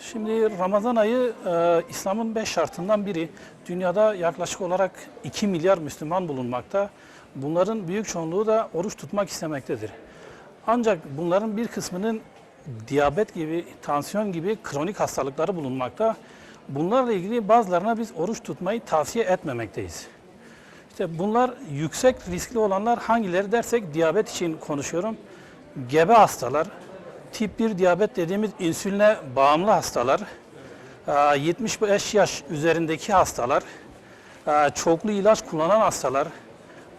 Şimdi Ramazan ayı e, İslam'ın beş şartından biri. Dünyada yaklaşık olarak 2 milyar Müslüman bulunmakta. Bunların büyük çoğunluğu da oruç tutmak istemektedir. Ancak bunların bir kısmının diyabet gibi, tansiyon gibi kronik hastalıkları bulunmakta. Bunlarla ilgili bazılarına biz oruç tutmayı tavsiye etmemekteyiz. İşte bunlar yüksek riskli olanlar hangileri dersek diyabet için konuşuyorum. Gebe hastalar, tip 1 diyabet dediğimiz insüline bağımlı hastalar, aa, 75 yaş üzerindeki hastalar, aa, çoklu ilaç kullanan hastalar,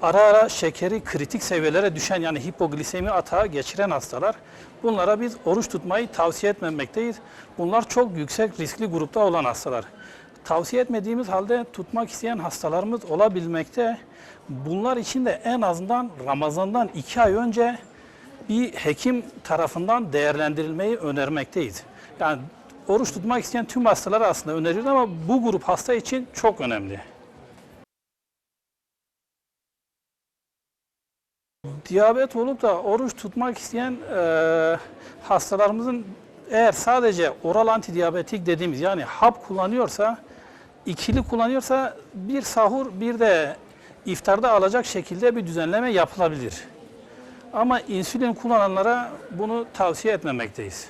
ara ara şekeri kritik seviyelere düşen yani hipoglisemi atağı geçiren hastalar bunlara biz oruç tutmayı tavsiye etmemekteyiz. Bunlar çok yüksek riskli grupta olan hastalar. Tavsiye etmediğimiz halde tutmak isteyen hastalarımız olabilmekte. Bunlar için de en azından Ramazan'dan iki ay önce bir hekim tarafından değerlendirilmeyi önermekteyiz. Yani oruç tutmak isteyen tüm hastalara aslında öneriyoruz ama bu grup hasta için çok önemli. Diyabet olup da oruç tutmak isteyen e, hastalarımızın eğer sadece oral antidiyabetik dediğimiz yani hap kullanıyorsa, ikili kullanıyorsa bir sahur bir de iftarda alacak şekilde bir düzenleme yapılabilir. Ama insülin kullananlara bunu tavsiye etmemekteyiz.